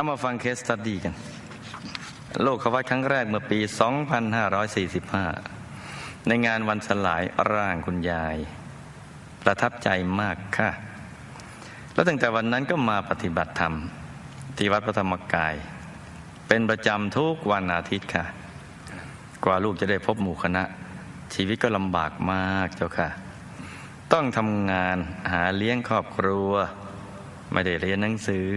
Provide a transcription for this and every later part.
เอามาฟังเคสตัดดีกัน โลกเขาวัดครั้งแรกเมื่อปี 2545 ในงานวันสลายร่างคุณยาย ประทับใจมากค่ะ แล้วตั้งแต่วันนั้นก็มาปฏิบัติธรรม ที่วัดพระธรรมกาย เป็นประจำทุกวันอาทิตย์ค่ะ กว่าลูกจะได้พบหมู่คณะ ชีวิตก็ลำบากมากเจ้าค่ะ ต้องทำงานหาเลี้ยงครอบครัว ไม่ได้เรียนหนังสือ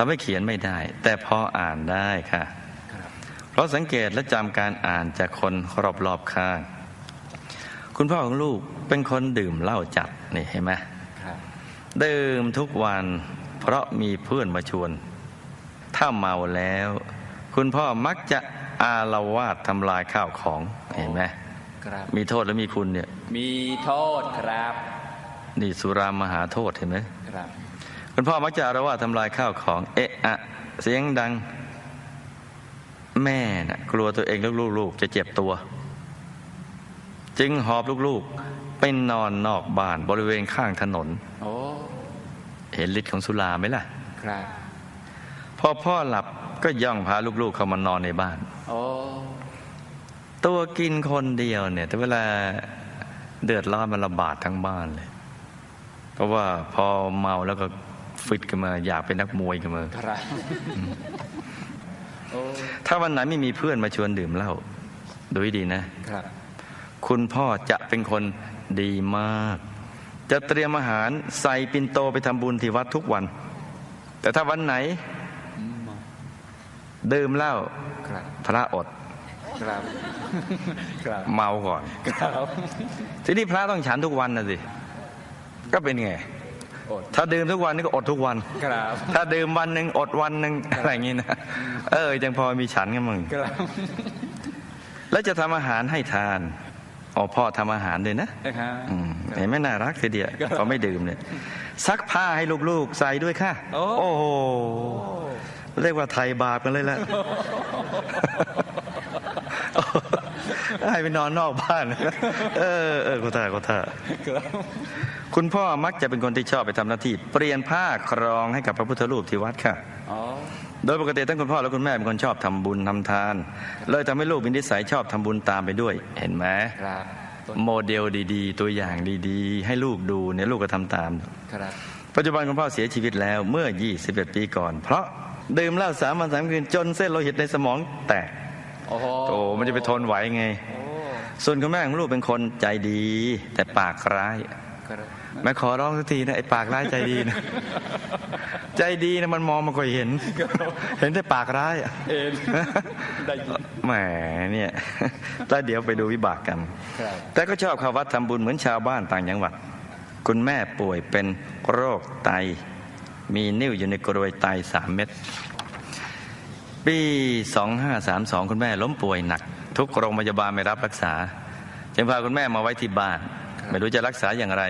ทำให้เขียนไม่ได้ แต่พออ่านได้ค่ะ เพราะสังเกตและจำการอ่านจากคนรอบๆข้าง คุณพ่อของลูกเป็นคนดื่มเหล้าจัดนี่เห็นไหมครับดื่มทุกวันเพราะมีเพื่อนมาชวน ถ้าเมาแล้ว คุณพ่อมักจะอาละวาดทำลายข้าวของเห็นไหมครับมีโทษและมีคุณเนี่ย มีโทษครับ นี่สุรามหาโทษเห็นไหมครับ คุณพ่อมักจะอาละวาดทำลายข้าวของ เอะอะ เสียงดัง แม่น่ะกลัวตัวเองและลูกๆจะเจ็บตัว จึงหอบลูกๆไปนอนนอกบ้านบริเวณข้างถนนโอ้เห็นฤทธิ์ของสุราไหมล่ะ ครับ พอพ่อหลับก็ย่องพาลูกๆ เข้ามานอนในบ้านโอ้ตัวกินคนเดียวเนี่ย แต่เวลาเดือดร้อนมันระบาดทั้งบ้านเลย เพราะว่าพอเมาแล้วก็ ฟิตกันมา อยากเป็นนักมวยกันมาครับโอ้ถ้าวันไหนไม่มีเพื่อนมาชวนดื่มเหล้าดูให้ดีนะครับ คุณพ่อจะเป็นคนดีมาก จะเตรียมอาหารใส่ปินโตไปทำบุญที่วัดทุกวัน แต่ถ้าวันไหนอืมดื่มเหล้าครับพระอดครับครับเมาก่อนครับทีนี้พระต้องฉันทุกวันนะสิ ก็เป็นไงอด ถ้าดื่มทุกวันนี่ก็อดทุกวัน ครับ ถ้าดื่มวันหนึ่งอดวันหนึ่งอะไรอย่างนี้นะ เออยังพอมีฉันกันมึงครับ แล้วจะทำอาหารให้ทานอ๋อพ่อทำอาหารด้วยนะนะครับ อืมเห็นไหมน่ารักทีเดียวครับพอไม่ดื่มเนี่ยซักผ้าให้ลูกๆใส่ด้วยค่ะ โอ้ โอ้โห เรียกว่าไทยบาปกันเลยแหละ ให้ไปนอนนอกบ้าน เออเออก็ท่าก็ท่า ครับ คุณพ่อมักจะเป็นคนที่ชอบไปทำหน้าที่ เปลี่ยนผ้าครองให้กับพระพุทธรูปที่วัดค่ะอ๋อโดยปกติทั้งคุณพ่อและคุณแม่เป็นคนชอบทำบุญทำทาน เลยทำให้ลูกมีนิสัยชอบทำบุญตามไปด้วย เห็นไหมครับต้นโมเดลดีๆ ตัวอย่างดีๆ ให้ลูกดูเนี่ยลูกก็ทำตามครับปัจจุบันคุณพ่อเสียชีวิตแล้วเมื่อ 21 ปีก่อน เพราะดื่มเหล้าสามวันสามคืนจนเส้นโลหิตในสมองแตกโอ้โหโอ้มันจะไปทนไหวไงโอ้ส่วนคุณแม่ของลูกเป็นคนใจดี แต่ปากร้าย ครับแม่ขอร้องสักทีนะไอ้ปากร้ายใจดีนะใจดีนะมันมองไมาค่อยเห็น เห็นแต่ปากร้ายอะเอ็นได้ยินแหมเนี่ยแล้วเดี๋ยวไปดูวิบากกรรมครับแต่ก็ชอบเข้าวัดทำบุญเหมือนชาวบ้านต่างจังหวัด คุณแม่ป่วยเป็นโรคไต มีนิ่วอยู่ในกรวยไตสามเม็ดปี 2532 คุณแม่ล้มป่วยหนัก ทุกโรงพยาบาลไม่รับรักษา จึงพาคุณแม่มาไว้ที่บ้าน ไม่รู้จะรักษาอย่างไร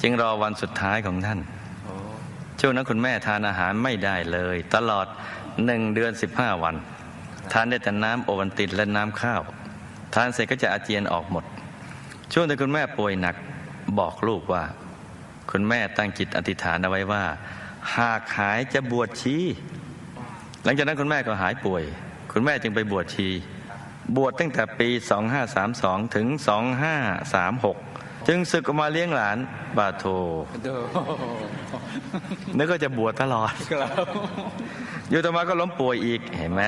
จึงรอวันสุดท้ายของท่านช่วงนั้นคุณแม่ทานอาหารไม่ได้เลย ตลอดหนึ่งเดือน15วัน ทานได้แต่น้ำโอวัลตินและน้ำข้าว ทานเสร็จก็จะอาเจียนออกหมด ช่วงที่คุณแม่ป่วยหนักบอกลูกว่า คุณแม่ตั้งจิตอธิษฐานเอาไว้ว่า หากหายจะบวชชี หลังจากนั้นคุณแม่ก็หายป่วย คุณแม่จึงไปบวชชี บวชตั้งแต่ปี 2532 ถึง 2536 จึงศึกออกมาเลี้ยงหลานบาโทเด้อนึกก็จะบวชตลอดครับอยู่ต่อมาก็ล้มป่วยอีกเห็นไหม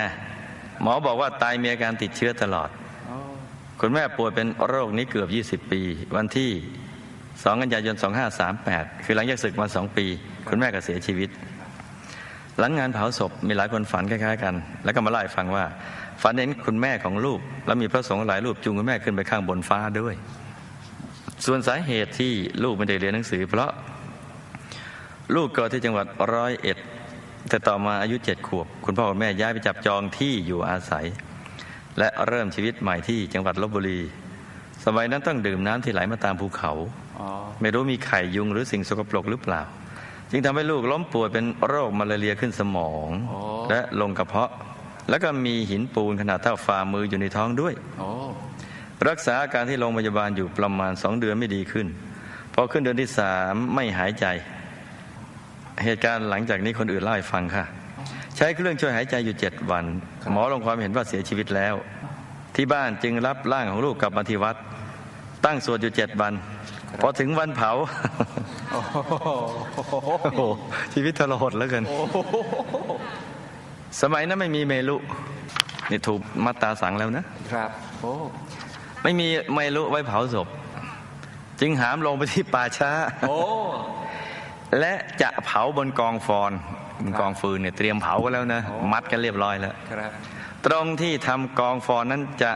หมอบอกว่าไตมีอาการติดเชื้อตลอดโอ้คุณแม่ป่วยเป็นโรคนี้เกือบ 20 ปี วันที่ 2 กันยายน 2538 คือหลังจากศึกมา 2 ปี คุณแม่ก็เสียชีวิต หลังงานเผาศพมีหลายคนฝันคล้ายๆกัน แล้วก็มาเล่าให้ฟังว่า ฝันเห็นคุณแม่ของลูก แล้วมีพระสงฆ์หลายรูปจูงคุณแม่ขึ้นไปข้างบนฟ้าด้วย ส่วนสาเหตุที่ลูกไม่ได้เรียนหนังสือ เพราะลูกเกิดที่จังหวัดร้อยเอ็ด แต่ต่อมาอายุเจ็ดขวบ คุณพ่อคุณแม่ย้ายไปจับจองที่อยู่อาศัย และเริ่มชีวิตใหม่ที่จังหวัดลบบุรี สมัยนั้นต้องดื่มน้ำที่ไหลมาตามภูเขาอ๋อไม่รู้มีไข่ยุงหรือสิ่งสกปรกหรือเปล่า จึงทำให้ลูกล้มป่วยเป็นโรคมาลาเรียขึ้นสมองโอ้และลงกระเพาะ แล้วก็มีหินปูนขนาดเท่าฝ่ามืออยู่ในท้องด้วยโอ้ รักษาอาการที่โรงพยาบาลอยู่ประมาณสองเดือนไม่ดีขึ้น พอขึ้นเดือนที่สามไม่หายใจ เหตุการณ์หลังจากนี้คนอื่นเล่าให้ฟังค่ะ ใช้เครื่องช่วยหายใจอยู่เจ็ดวัน หมอลงความเห็นว่าเสียชีวิตแล้ว ที่บ้านจึงรับร่างของลูกกลับมาที่วัด ตั้งสวดอยู่เจ็ดวัน พอถึงวันเผาชีวิตทรหดแล้วกัน สมัยนั้นไม่มีเมลุนี่ถูกมัตตาสังแล้วนะครับ โอ้ ไม่มีเมลุไว้เผาศพ จึงหามลงไปที่ป่าช้าโอ้และจะเผาบนกองฟอนบนกองฟืนเนี่ยเตรียมเผากันแล้วนะ มัดกันเรียบร้อยแล้วครับตรงที่ทำกองฟอนนั้นจะ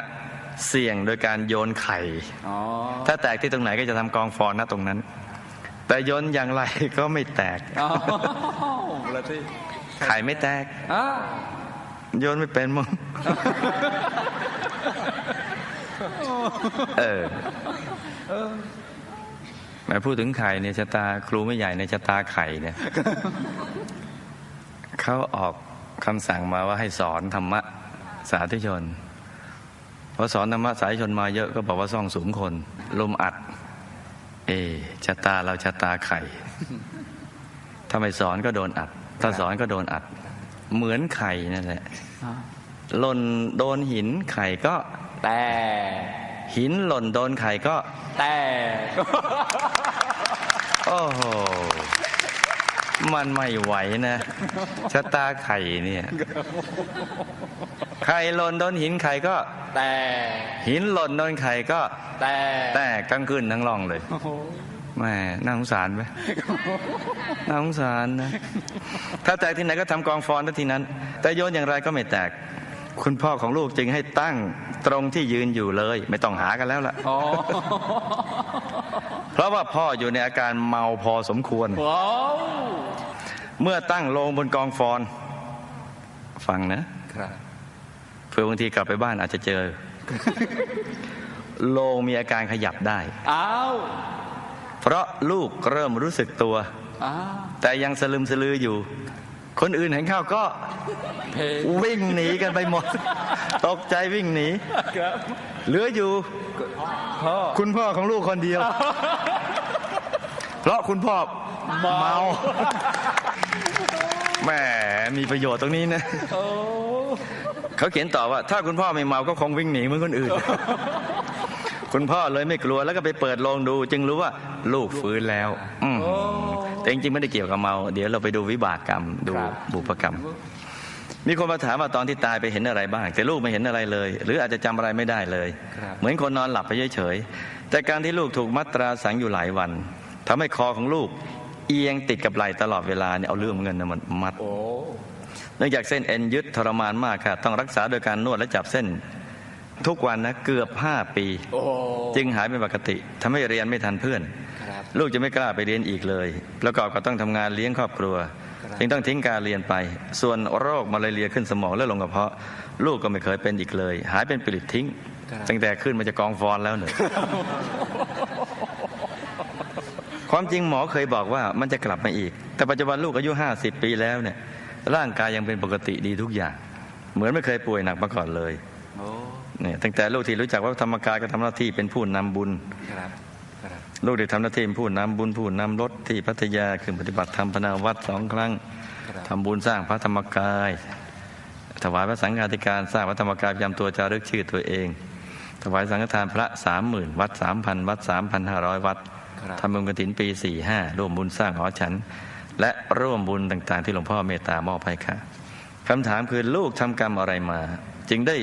เสี่ยงโดยการโยนไข่อ๋อถ้าแตกที่ตรงไหนก็จะทำกองฟอนนะตรงนั้น แต่โยนอย่างไรก็ไม่แตกอ๋อแล้วที่ไข่ไม่แตกอ้าวโยนไม่เป็นมึง เออแหมาพูดถึงไข่เนี่ยชะตาครูไม่ใหญ่ในชะตาไข่เนี่ยเขาออกคำสั่งมาว่าให้สอนธรรมะสาธุชนพอสอนธรรมะสาธุชนมาเยอะก็บอกว่าซ่องสูงคน ลมอัด เอชะตาเราชะตาไข่ถ้าไม่สอนก็โดนอัด ถ้าสอนก็โดนอัด เหมือนไข่นั่นแหละหล่นโดนหินไข่ก็ แต่หินหล่นโดนไข่ก็ แต่ โอ้โห มันไม่ไหวนะชะตาไข่เนี่ย ไข่หล่นโดนหินไข่ก็ แต่ หินหล่นโดนไข่ก็ แต่ แตกกลางคืนทั้งร่องเลยแม่น่าสงสารไหมน่าสงสารนะ ถ้าแตกที่ไหนก็ทำกองฟอนทันทีนั้น แต่โยนอย่างไรก็ไม่แตก คุณพ่อของลูกจึงให้ตั้งตรงที่ยืนอยู่เลย ไม่ต้องหากันแล้วล่ะอ๋อเพราะว่าพ่ออยู่ในอาการเมาพอสมควรว้าวเมื่อตั้งโลงบนกองฟอน ฟังนะครับเพื่อบางทีกลับไปบ้านอาจจะเจอ โลงมีอาการขยับได้อ้าวเพราะลูกเริ่มรู้สึกตัวอ้าวแต่ยังสลึมสลืออยู่ คนอื่นเห็นเข้าก็เพลงวิ่งหนีกันไปหมด ตกใจวิ่งหนีครับเหลืออยู่พ่อคุณพ่อของลูกคนเดียว เพราะคุณพ่อเมาแหมมีประโยชน์ตรงนี้นะโอ้เขาเขียนต่อว่า ถ้าคุณพ่อไม่เมาก็คงวิ่งหนีเหมือนคนอื่น คุณพ่อเลยไม่กลัวแล้วก็ไปเปิดโลงดู จึงรู้ว่า ลูกฟื้นแล้ว อืมโอ้ แต่จริงๆไม่ได้เกี่ยวกับเมา เดี๋ยวเราไปดูวิบากกรรม ดูครับบุพกรรม มีคนมาถามว่าตอนที่ตายไปเห็นอะไรบ้าง แต่ลูกไม่เห็นอะไรเลย หรืออาจจะจำอะไรไม่ได้เลยครับเหมือนคนนอนหลับไปเฉยๆแต่การที่ลูกถูกมัดตราสังอยู่หลายวันทำให้คอของลูกเอียงติดกับไหล่ตลอดเวลาเนี่ยเอาเรื่องเงินนะมันมัดโอ้เนื่องจากเส้นเอ็นยึดทรมานมากค่ะ ต้องรักษาโดยการนวดและจับเส้น ทุกวันนะเกือบ5ปีโอ้จึงหายเป็นปกติทำให้เรียนไม่ทันเพื่อนครับ ลูกจะไม่กล้าไปเรียนอีกเลย ประกอบกับต้องทำงานเลี้ยงครอบครัวครับจึงต้องทิ้งการเรียนไป ส่วนโรคมาลาเรียขึ้นสมองและลงกระเพาะ ลูกก็ไม่เคยเป็นอีกเลย หายเป็นปลิดทิ้ง ตั้งแต่ขึ้นมาจะกองฟอนแล้วเนี่ยความจริงหมอเคยบอกว่ามันจะกลับมาอีก แต่ปัจจุบันลูกอายุ 50 ปีแล้วเนี่ย ร่างกายยังเป็นปกติดีทุกอย่าง เหมือนไม่เคยป่วยหนักมาก่อนเลยโอ้เนี่ยตั้งแต่ลูกที่รู้จักว่าธรรมกายก็ทำหน้าที่เป็นผู้นำบุญครับครับ ลูกได้ทำหน้าที่เป็นผู้นำบุญผู้นำรถที่พัทยาขึ้นปฏิบัติธรรมพนาวัดสองครั้งครับทำบุญสร้างพระธรรมกาย ถวายพระสังฆาธิการสร้างพระธรรมกายประจำตัวจารึกชื่อตัวเอง ถวายสังฆทานพระสามหมื่นวัดสามพันวัดสามพันห้าร้อยวัดครับทำบุญกฐินปีสี่ห้าร่วมบุญสร้างหอฉัน และร่วมบุญต่างๆ ที่หลวงพ่อเมตตามอบให้ค่ะคำถามคือลูกทำกรรมอะไรมา จึงได้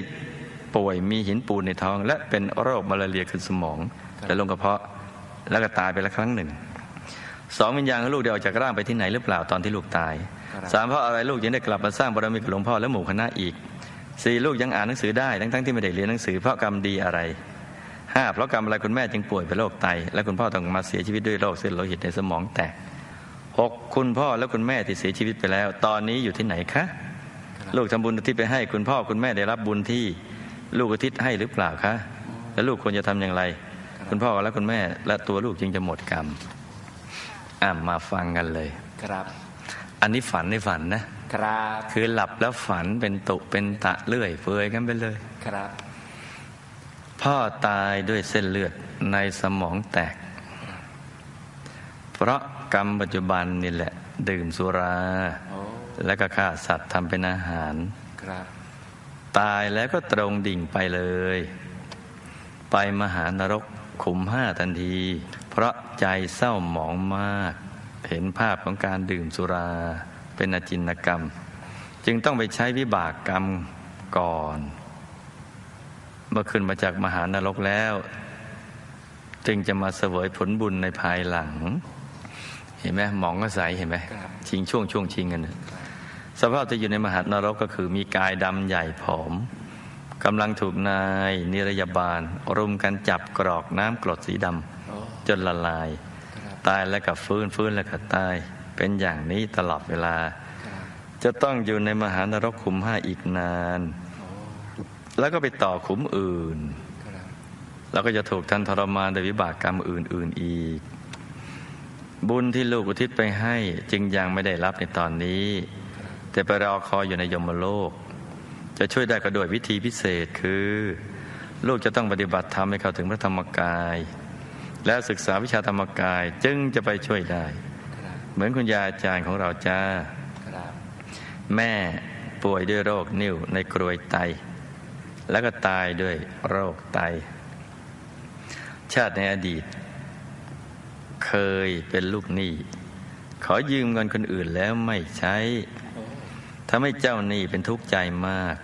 ป่วยมีหินปูนในท้อง และเป็นโรคมาลาเรียขึ้นสมองและลงกระเพาะ แล้วก็ตายไปแล้วครั้งหนึ่งสองวิญญาณของลูกได้ออกจากร่างไปที่ไหนหรือเปล่าตอนที่ลูกตายครับสามเพราะอะไรลูกยังได้กลับมาสร้างบารมีกับหลวงพ่อและหมู่คณะอีกสี่ลูกยังอ่านหนังสือได้ทั้งๆที่ไม่ได้เรียนหนังสือเพราะกรรมดีอะไรห้าเพราะกรรมอะไรคุณแม่จึงป่วยเป็นโรคไต และคุณพ่อต้องมาเสียชีวิตด้วยโรคเส้นโลหิตในสมองแตกหกคุณพ่อและคุณแม่ที่เสียชีวิตไปแล้ว ตอนนี้อยู่ที่ไหนคะลูกทำบุญอุทิศไปให้คุณพ่อคุณแม่ได้รับบุญที่ลูกอุทิศให้หรือเปล่าคะ และลูกควรจะทำอย่างไร คุณพ่อและคุณแม่ และตัวลูกจึงจะหมดกรรมอะมาฟังกันเลย ครับ อันนี้ฝันในฝันนะครับ คือหลับแล้วฝันเป็นตุเป็นตะเลื่อยเปื่อยกันไปเลย ครับ พ่อตายด้วยเส้นเลือดในสมองแตก เพราะกรรมปัจจุบันนี่แหละ ดื่มสุราโอ้แล้วก็ฆ่าสัตว์ทำเป็นอาหาร ครับ ตายแล้วก็ตรงดิ่งไปเลย ไปมหานรก ขุมห้าทันที เพราะใจเศร้าหมองมาก เห็นภาพของการดื่มสุราเป็นอจินกรรม จึงต้องไปใช้วิบากกรรมก่อน เมื่อขึ้นมาจากมหานรกแล้ว จึงจะมาเสวยผลบุญในภายหลัง เห็นไหมหมองก็ใสเห็นไหมชิงช่วงช่วงชิงกันสภาพที่อยู่ในมหานรกก็คือมีกายดำใหญ่ผอม กำลังถูกนายนิรยาบาล รุมกันจับกรอกน้ำกรดสีดโอ้ำจนละลายครับตายแล้วก็ฟื้นฟื้นแล้วก็ตาย เป็นอย่างนี้ตลอดเวลาครับจะต้องอยู่ในมหานรกขุมห้าอีกนานโอ้แล้วก็ไปต่อขุมอื่นครับแล้วก็จะถูกท่านทรมานโดยวิบากกรรมอื่น ๆอีก บุญที่ลูกอุทิศไปให้จึงยังไม่ได้รับในตอนนี้ แต่ไปรอคอยอยู่ในยมโลก จะช่วยได้ก็โดยวิธีพิเศษคือ ลูกจะต้องปฏิบัติธรรมให้เข้าถึงพระธรรมกาย แล้วศึกษาวิชาธรรมกายจึงจะไปช่วยได้ เหมือนคุณยาอาจารย์ของเราจ้าแม่ป่วยด้วยโรคนิ่วในกรวยไต แล้วก็ตายด้วยโรคไต ชาติในอดีต เคยเป็นลูกหนี้ขอยืมเงินคนอื่นแล้วไม่ใช้โอ้ทำให้เจ้าหนี้เป็นทุกข์ใจมาก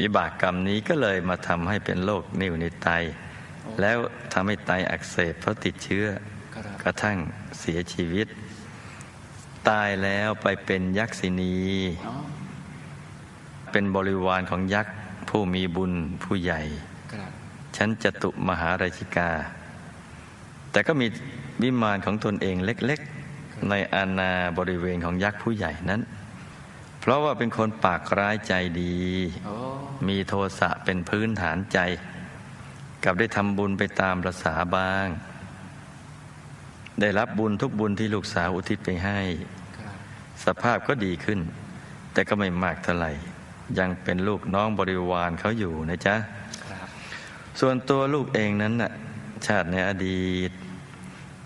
วิบากกรรมนี้ก็เลยมาทำให้เป็นโรคนิ่วในไต แล้วทำให้ไตอักเสบเพราะติดเชื้อครับกระทั่งเสียชีวิต ตายแล้วไปเป็นยักษินีอ๋อเป็นบริวารของยักษ์ผู้มีบุญผู้ใหญ่ครับชั้นจตุมหาราชิกา แต่ก็มีวิมานของตนเองเล็กๆ ในอาณาบริเวณของยักษ์ผู้ใหญ่นั้น เพราะว่าเป็นคนปากร้ายใจดีโอ้มีโทสะเป็นพื้นฐานใจ กับได้ทำบุญไปตามประษาบ้าง ได้รับบุญทุกบุญที่ลูกสาวอุทิศไปให้ครับสภาพก็ดีขึ้น แต่ก็ไม่มากเท่าไหร่ ยังเป็นลูกน้องบริวารเขาอยู่นะจ๊ะครับส่วนตัวลูกเองนั้นน่ะชาติในอดีต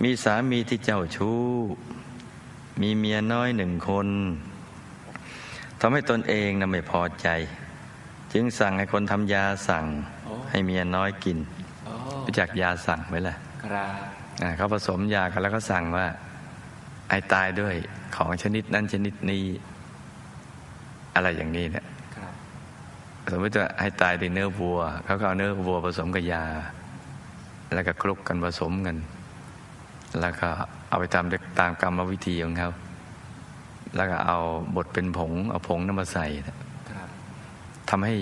มีสามีที่เจ้าชู้ มีเมียน้อยหนึ่งคน ทำให้ตนเองนะไม่พอใจ จึงสั่งให้คนทำยาสั่งโอ้ให้เมียน้อยกินโอ้รู้จักยาสั่งไหมล่ะครับอ่าเขาผสมยากันแล้วก็สั่งว่า ไอ้ตายด้วยของชนิดนั้นชนิดนี้ อะไรอย่างนี้เนี่ยครับสมมติว่าให้ตายด้วยเนื้อวัวเขาก็เอาเนื้อวัวผสมกับยา แล้วก็คลุกกันผสมกัน แล้วก็เอาไปทำด้วยตามกรรมวิธีของเขา แล้วก็เอาบดเป็นผง เอาผงนั้นมาใส่ครับทำให้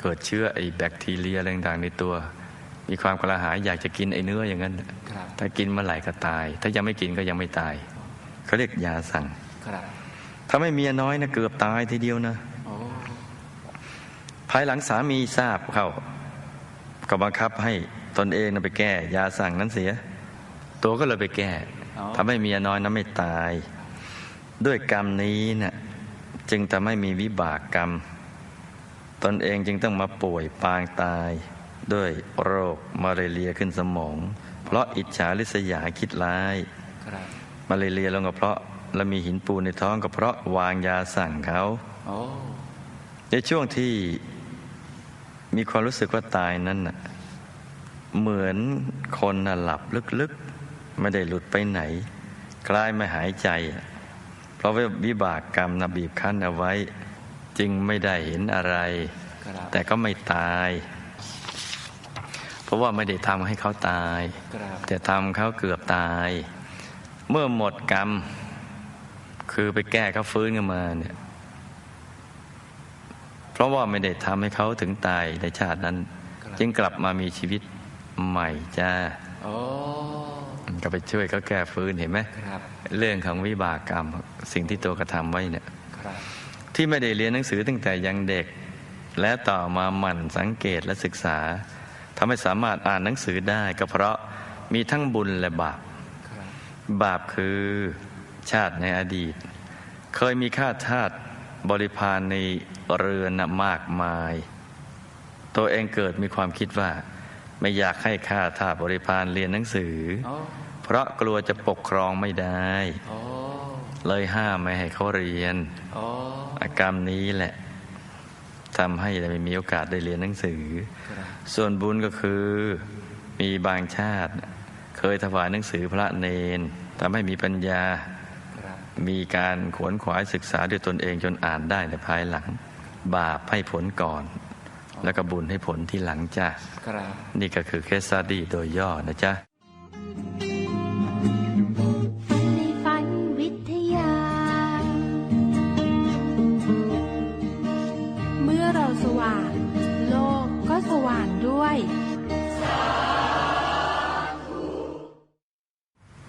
เกิดเชื้อไอ้แบคทีเรียอะไรต่างๆในตัว มีความกระหายอยากจะกินไอ้เนื้ออย่างนั้นครับถ้ากินเมื่อไหร่ก็ตาย ถ้ายังไม่กินก็ยังไม่ตายเขาเรียกยาสั่งครับถ้าไม่เมียน้อยนะเกือบตายทีเดียวนะโอ้ภายหลังสามีทราบเข้าก็บังคับให้ตนเองนะไปแก้ ยาสั่งนั้นเสีย ตัวก็เลยไปแก้ทำให้เมียน้อยนั้นไม่ตาย ด้วยกรรมนี้นะ่ะจึงทำให้มีวิบากกรรม ตนเองจึงต้องมาป่วยปางตาย ด้วยโรคมาเรียขึ้นสมอง เพราะอิจฉาริษยาคิดร้ายมาเรียลงก็เพราะและมีหินปูนในท้องก็เพราะวางยาสั่งเขาในช่วงที่มีความรู้สึกว่าตายนั้นน่ะเหมือนคนน่ะหลับลึกๆ ไม่ได้หลุดไปไหน คล้ายไม่หายใจ ราะว่าวิบากกรรมนะบีบคั้นเอาไว้ จึงไม่ได้เห็นอะไรครับแต่ก็ไม่ตาย เพราะว่าไม่ได้ทำให้เขาตายครับแต่ทำเขาเกือบตาย เมื่อหมดกรรม คือไปแก้เขาฟื้นขึ้นมาเนี่ยเพราะว่าไม่ได้ทำให้เขาถึงตายในชาตินั้นครับจึงกลับมามีชีวิตใหม่จ้าโอ้ ก็ไปช่วยเขาแก้ฟื้นเห็นไหมครับเรื่องของวิบากกรรมสิ่งที่ตัวกระทำไว้เนี่ยครับที่ไม่ได้เรียนหนังสือตั้งแต่ยังเด็ก และต่อมาหมั่นสังเกตและศึกษาทำให้สามารถอ่านหนังสือได้ก็เพราะมีทั้งบุญและบาปครับบาปคือชาติในอดีต เคยมีข้าทาสบริพารในเรือนน่ะมากมาย ตัวเองเกิดมีความคิดว่า ไม่อยากให้ข้าทาสบริพารเรียนหนังสือโอ้ เพราะกลัวจะปกครองไม่ได้โอ้เลยห้ามไม่ให้เขาเรียนอ๋ออากรรมนี้แหละทำให้ไม่มีโอกาสได้เรียนหนังสือครับส่วนบุญก็คือมีบางชาติ เคยถวายหนังสือพระเนนทำให้มีปัญญาครับมีการขวนขวายศึกษาด้วยตนเองจนอ่านได้ในภายหลัง บาปให้ผลก่อน แล้วก็บุญให้ผลที่หลังจ้ะครับนี่ก็คือเคสซาดีโดยย่อนะจ๊ะ